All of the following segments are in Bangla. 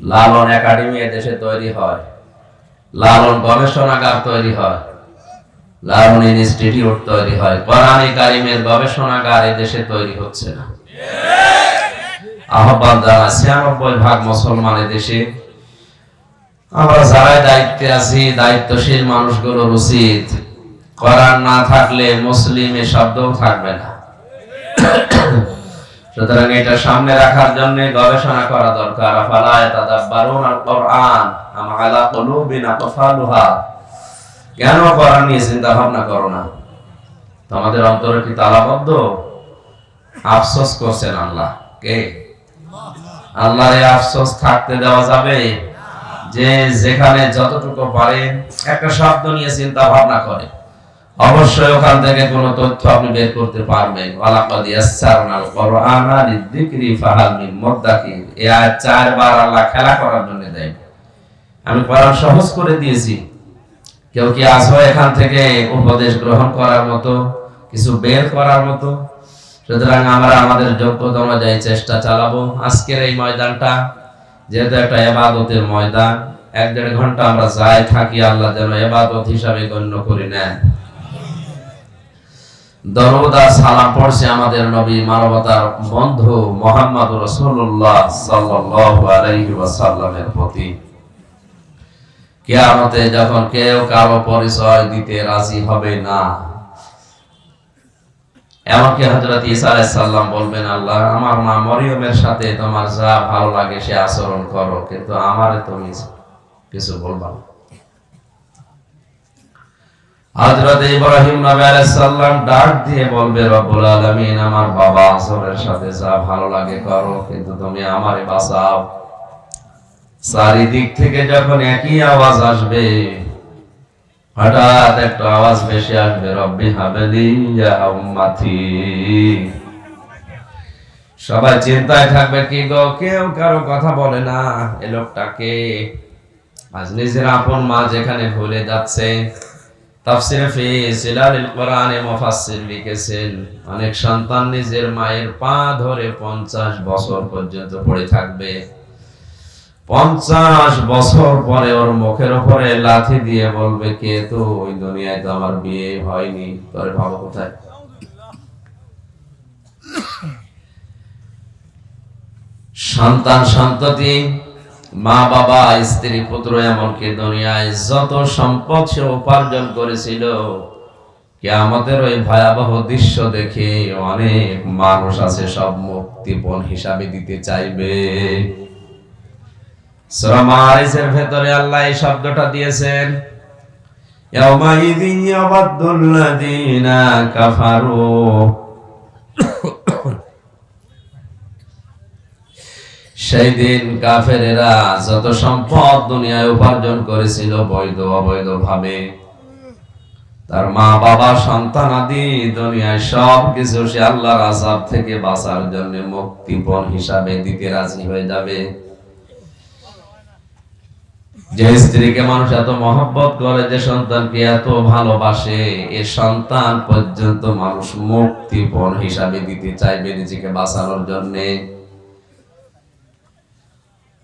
লালন একাডেমি দেশে তৈরি হয়। লালন গবেষণাগার তৈরি হয়। লালন ইনস্টিটিউট তৈরি হয়। কোরআনে কারিমের গবেষণাগার দেশে তৈরি হচ্ছে না। আহ্বান জানা ছিয়ানব্বই ভাগ মুসলমান দেশে। আমরা যারাই দায়িত্বে আছি, দায়িত্বশীল মানুষগুলোর উচিত। কোরআন না থাকলে মুসলিমে শব্দও থাকবে না। সুতরাং এটা সামনে রাখার জন্য গবেষণা করা দরকার। আফালা ইয়াতাদাব্বারুন আল কোরআন আম আলা কুলুবিন আকফালুহা? কেন কোরআন নিয়ে চিন্তা ভাবনা করো না? তোমাদের অন্তরে কি তালাবদ্ধ? আফসোস করছেন আল্লাহ। কে? আল্লাহর এই আফসোস থাকতে দেওয়া যাবে? যে যেখানে যতটুকু পারে একটা শব্দ নিয়ে চিন্তা ভাবনা করে। অবশ্যই ওখান থেকে কোন তথ্য আপনি বের করতে পারবেন। ওয়ালাকাদ ইয়াসসারনাল কুরআনা লিযিকরি ফাহাল মিন মুদ্দাকির এই আয়াত চারবার আল্লাহ খেলা করার জন্য দেয়। আমি কোরআন সহজ করে দিয়েছি। কেউ কি আসো এখান থেকে উপদেশ গ্রহণ করার মতো, কিছু বের করার মতো? সুতরাং আমরা আমাদের যোগ্যতা অনুযায়ী চেষ্টা চালাবো। আজকের এই ময়দানটা যেহেতু একটা এবাদতের ময়দান, এক দেড় ঘণ্টা আমরা যাই থাকি, আল্লাহ যেন এবাদত হিসাবে গণ্য করি নেন দরুদ সালাম পড়ছে আমাদের নবী মানবতার বন্ধু মোহাম্মদ রসুল্লাহ ওয়াসাল্লামের প্রতি। কিয়ামতে যখন কেউ কারও পরিচয় দিতে রাজি হবে না, এমনকি হযরত ঈসা আলাইহিস সালাম বলবেন, আল্লাহ, আমার মা মরিয়মের সাথে তোমার যা ভালো লাগে সে আচরণ করো, কিন্তু আমার তুমি কিছু বলবা না। হযরত ইব্রাহিম নবী আলাইহিস সালাম ডাক দিয়ে বলবে, রব্বুল আলামিন, আমার বাবা আসরের সাথে যা ভালো লাগে করো, কিন্তু তুমি আমারে বাঁচাও। চারিদিক থেকে যখন একই আওয়াজ আসবে, হঠাৎ একটা আওয়াজ বেশি আসবে, রব্বি হাবেলি ইয়া উম্মতি। সবাই চিন্তায় থাকবে, কি গো, কেউ কারও কথা বলে না, এ লোকটাকে? আজ নিজের আপন মা যেখানে ভুলে যাচ্ছে তাফসিরে ফি সিলালিল কোরআনে মুফাসসির লিখেছেন, অনেক সন্তান নিজের মায়ের পা ধরে 50 বছর পর্যন্ত পড়ে থাকবে। পঞ্চাশ বছর পরে ওর মুখের উপরে লাথি দিয়ে বলবে, কে তো ওই দুনিয়ায় তো আমার বিয়ে হয়নি? তোর ভাবো কোথায়? সন্তান সন্ততি মা বাবা, স্ত্রী পুত্র এমনকি দুনিয়ায় যত সম্পদ সে উপার্জন করেছিল কে আমাদের ওই ভয়াবহ দৃশ্য দেখে অনেক মানুষ আছে সব মুক্তিপণ হিসাবে দিতে চাইবে। সূরা ভেতরে আল্লাহ এই শব্দটা দিয়েছেন, ইয়াউমাইযিন ইয়াবাদুল্লাযীনা কাফারু। সেই দিন কাফেরেরা যত সম্পদ দুনিয়ায় উপার্জন করেছিল বৈধ অবৈধ ভাবে তার মা বাবা, সন্তান আদি, দুনিয়ায় সব কিছু সে আল্লাহর আযাব থেকে বাঁচার জন্য মুক্তিপণ হিসাবে দিতে রাজি হয়ে যাবে। যে স্ত্রীকে মানুষ এত মহব্বত করে, যে সন্তানকে এত ভালোবাসে, এ সন্তান পর্যন্ত মানুষ মুক্তিপণ হিসাবে দিতে চাইবে নিজেকে বাঁচানোর জন্যে।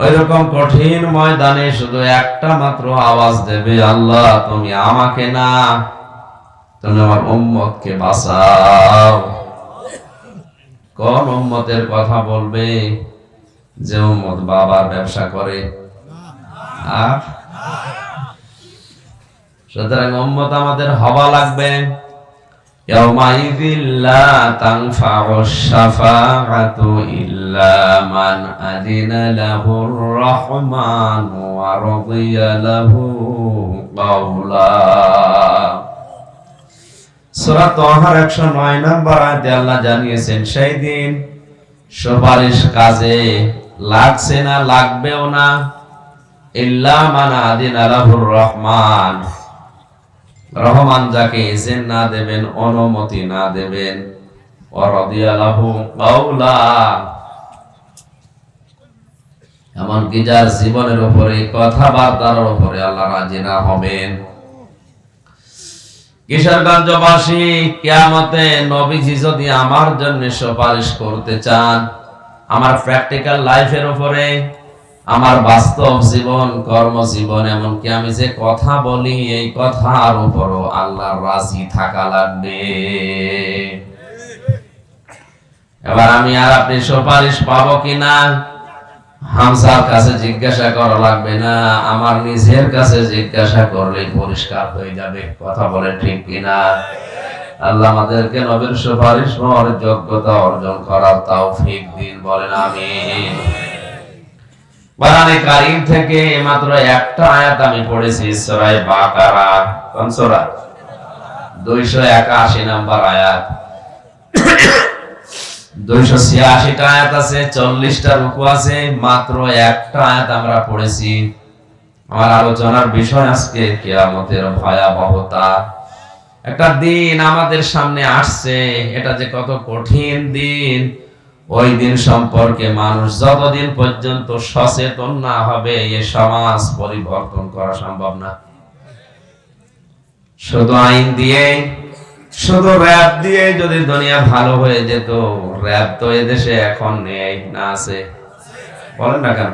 ওইরকম কঠিন ময়দানে শুধু একটা মাত্র আওয়াজ দেবে, আল্লাহ, তুমি আমাকে না, তুমি আমার উম্মতকে বাঁচাও। কোন উম্মতের কথা বলবে যে উম্মত বাবার ব্যবসা করে? সুতরাং উম্মত আমাদের হওয়া লাগবে। يومئذ لا تنفع الشفاعة إلا من أذن له الرحمن ورضي له قولا সূরা তাহার 109 নম্বর আয়াতে আল্লাহ জানিয়েছেন সেই দিন সুপারিশ কাজে লাগছে না লাগবেও না ইল্লা মান আদিনা লাহুর রহমান রহমান যাকে এজেন না দেবেন, অনুমতি না দেবেন। এমনকি যার জীবনের উপরে, কথাবার্তার উপরে আল্লাহ রাজি না হবেন। কিশোরগঞ্জবাসী কেয়ামতে নবীজি যদি আমার জন্য সুপারিশ করতে চান, আমার প্র্যাকটিক্যাল লাইফের উপরে আমার বাস্তব জীবন, কর্মজীবন, এমনকি আমি যে কথা বলি, এই কথার উপরও আল্লাহর রাজি থাকা লাগবে। এবার আমি আর আপনি সুপারিশ পাবো কিনা? হামসার কাছে জিজ্ঞাসা করা লাগবে না, আমার নিজের কাছে জিজ্ঞাসা করলে পরিষ্কার হয়ে যাবে, কথা বলে ঠিক কিনা? আল্লাহ আমাদেরকে নবীর সুপারিশ পাওয়ার যোগ্যতা অর্জন করার তৌফিক দিন, বলেন আমিন। কোরআনে কারীম থেকে মাত্র একটা আয়াত আমি পড়েছি সূরা বাকারা। কোন সূরা? 281 নাম্বার আয়াত। 286 টা আয়াত আছে 40 টা রুকু আছে, মাত্র একটা আয়াত আমরা পড়েছি। আমার আলোচনার বিষয় আজকে কিয়ামতের ভয়াবহতা। একটা দিন আমাদের সামনে আসছে, এটা যে কত কঠিন দিন। ওই দিন সম্পর্কে মানুষ যতদিন পর্যন্ত সচেতন না হবে, এ সমাজ পরিবর্তন করা সম্ভব না। শুধু আইন দিয়ে শুধু র্যাব দিয়ে যদি দুনিয়া ভালো হয়ে যেত, র্যাব তো এদেশে এখন নেই, না আছে। বলেন না কেন?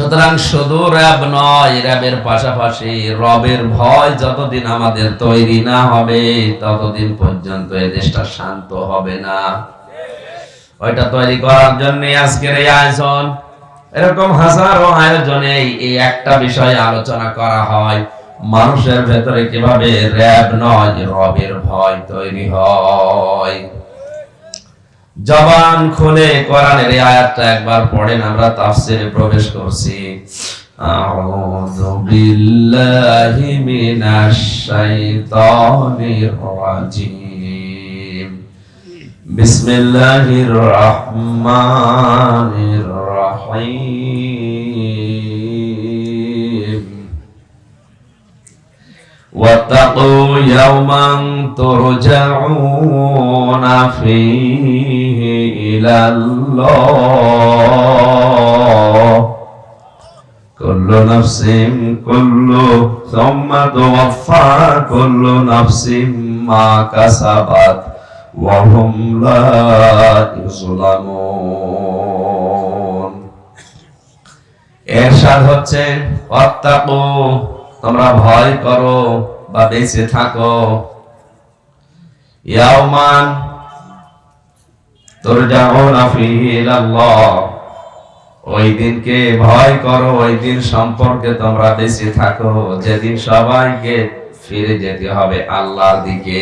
সুতরাং শুধু র্যাব নয়, র্যাবের পাশাপাশি রবের ভয় যতদিন আমাদের তৈরি না হবে, ততদিন পর্যন্ত এই দেশটা শান্ত হবে না। ওইটা তৈরি করার জন্য আজকের এই আয়োজন। এরকম হাজারো আয়োজনে এই একটা বিষয়ে আলোচনা করা হয়। মানুষের ভেতরে কীভাবে র্যাব নয় রবের ভয় তৈরি হয়। জবান খুলে কোরআনের আয়াতটা একবার পড়েন, আমরা তাফসিরে প্রবেশ করছি। আউযু বিল্লাহি মিনাশ শাইতানির রাজিম। বিসমিল্লাহির রহমানির রহিম। واتقوا يوما ترجعون فيه إلى الله كل نفس كل ثم توفى كل نفس ما كسبت وهم لا يظلمون এরশাদ হচ্ছে অত্তাকু তোমরা ভয় করো বা বেঁচে থাকো। ইয়াউমান তুরজাউনা ফিহি ওই দিনকে ভয় করো, ওই দিন সম্পর্কে তোমরা বেঁচে থাকো। যেদিন সবাইকে ফিরে যেতে হবে আল্লাহর দিকে।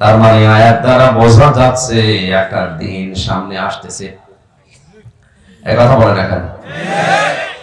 তার মানে আয়াত দ্বারা বোঝা যাচ্ছে একটা দিন সামনে আসতেছে। কথা বলেন এখন।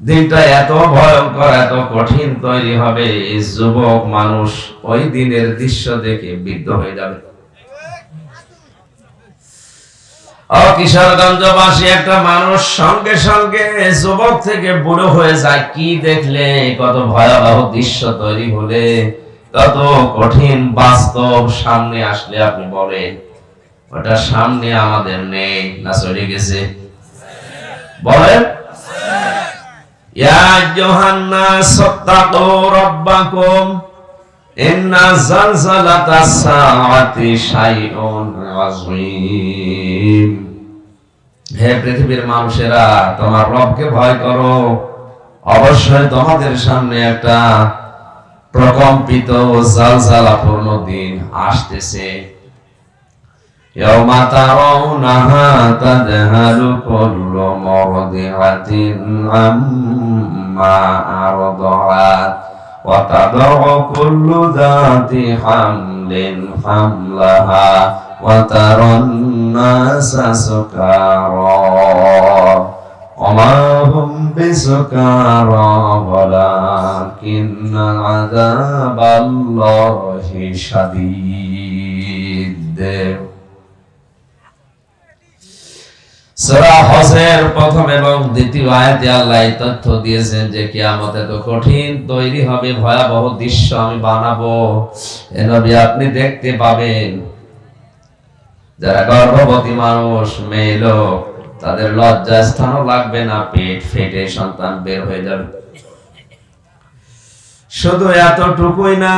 দিনটা এত ভয়ঙ্কর, এত কঠিন তৈরি হবে, এই যুবক মানুষ ওই দিনের দৃশ্য দেখে বিদ্ধ হয়ে যাবে। কিশোরগঞ্জবাসী, একটা মানুষ সঙ্গে সঙ্গে যুবক থেকে বুড়ো হয়ে যায়, কি দেখলে, কত ভয়াবহ দৃশ্য তৈরি হলে, কত কঠিন বাস্তব সামনে আসলে আপনি বলেন, ওটা সামনে আমাদের নেই, না চলে গেছে। বলেন। ইয়া আইয়ুহান্নাস তাকু রাব্বাকুম ইন্না জালজালাতাস সাআতি শাইউন আযীম হে পৃথিবীর মানুষেরা তোমার রবকে ভয় করো অবশ্যই তোমাদের সামনে একটা প্রকম্পিত জালজালাপূর্ণ দিন আসতেছে يوم ترونها تذهل كل مرضعة عما أرضعت وتضع كل ذات حمل حملها وترى الناس سكارى وما هم بسكارى ولكن عذاب الله شديد সূরা হজের প্রথম এবং দ্বিতীয় আয়াতে আল্লাহ এই তথ্য দিয়েছেন যে কিয়ামতে তো কঠিন, তৈরি হবে ভয়াবহ দৃশ্য আমি বানাবো। এ নবী আপনি দেখতে পাবেন, যারা গর্ভবতী মানুষ, মেয়ে লোক, তাদের লজ্জা স্থানও লাগবে না, পেট ফেটে সন্তান বের হয়ে যাবে। শুধু এতটুকুই না,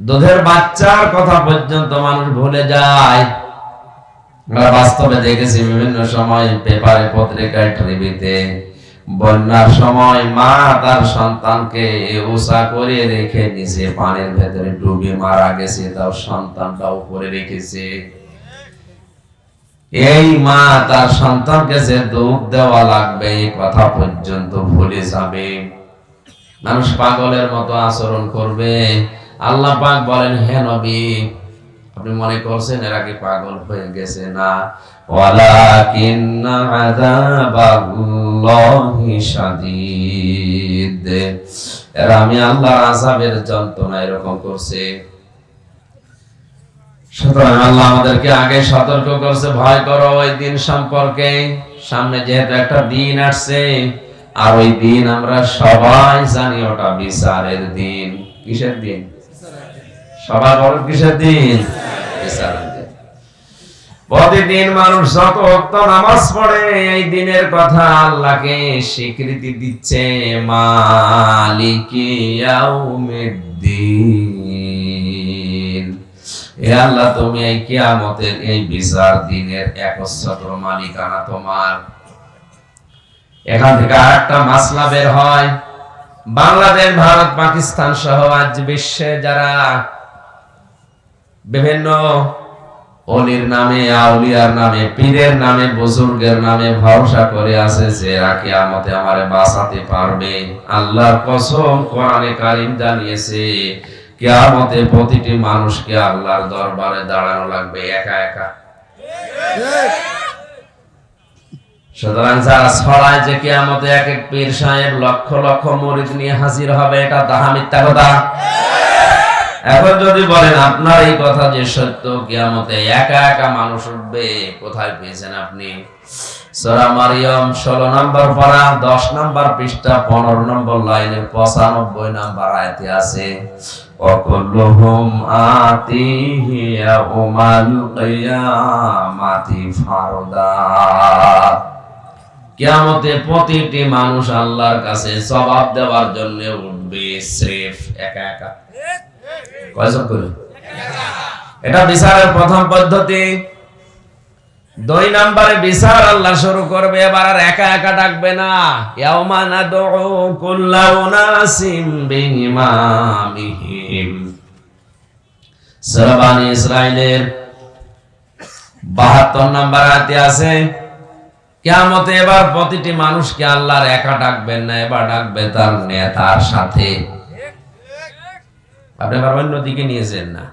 দুধের বাচ্চার কথা পর্যন্ত মানুষ ভুলে যায়। আমরা বাস্তবে দেখেছি বিভিন্ন সময় পেপারে পত্রিকায় টিভিতে বন্যার সময় মা তার সন্তানকে উষা করে রেখে পানির ভেতরে ডুবে মারা গেছে, তার সন্তানটা উপরে রেখেছে। এই মা তার সন্তানকে যে দুধ দেওয়া লাগবে এই কথা পর্যন্ত ভুলে যাবে। মানুষ পাগলের মতো আচরণ করবে। আল্লাহ পাক বলেন, হে নবী আপনি মনে করছেন এরা কি পাগল হয়ে গেছে? না। আমি আল্লাহর যন্ত্রণা এরকম করছে। সুতরাং আল্লাহ আমাদেরকে আগে সতর্ক করছে, ভয় করো ওই দিন সম্পর্কে। সামনে যেহেতু একটা দিন আসছে, আর ওই দিন আমরা সবাই জানি ওটা বিচারের দিন। কিসের দিন? সবার বড় কিসের দিন? প্রতিদিন মানুষ যত ভক্ত নামাজ পড়ে, এই দিনের কথা আল্লাহকে স্বীকৃতি দিচ্ছে আল্লাহ, তুমি এই কিয়ামতের এই বিচার দিনের একচ্ছত্র মালিকানা তোমার। এখান থেকে আরেকটা মাসলা বের হয়। বাংলাদেশ, ভারত, পাকিস্তান সহ আজ বিশ্বে যারা বিভিন্ন অলির নামে, আউলিয়ার নামে, পীরের নামে, বুজুর্গের নামে ভরসা করে আছে যে এরা কিয়ামতে আমারে বাঁচাতে পারবে। আল্লাহর কসম কোরআনে কারীম জানিয়েছে, কিয়ামতে প্রতিটি মানুষকে আল্লাহর দরবারে দাঁড়ানো লাগবে একা একা। সুতরাং যারা ছড়ায় যে কিয়ামতে এক এক পীর সাহেব লক্ষ লক্ষ মরিদ নিয়ে হাজির হবে, এটা তাহা মিথ্যা কথা। এখন যদি বলেন, আপনার এই কথা যে সত্য, কিয়ামতে একা একা মানুষ উঠবে, কোথায় পেয়েছেন আপনি? কেমতে প্রতিটি মানুষ আল্লাহর কাছে জবাব দেওয়ার জন্য উঠবে, স্রেফ একা একা। কয়জন করে। এটা বিচারের প্রথম পদ্ধতি। দুই নম্বরে বিচার আল্লাহ শুরু করবে, এবার আর একা একা ডাকবে না। ইয়াউমা নাদউ কুল্লা উনাসিম বিইমামিহিম। সূরা বানি ইসরাইলের 72 নম্বর আছে এবার প্রতিটি মানুষকে আল্লাহর একা ডাকবেন না, এবার ডাকবে তার নেতার সাথে। আপনি আবার অন্য দিকে নিয়ে নিয়েছেন না।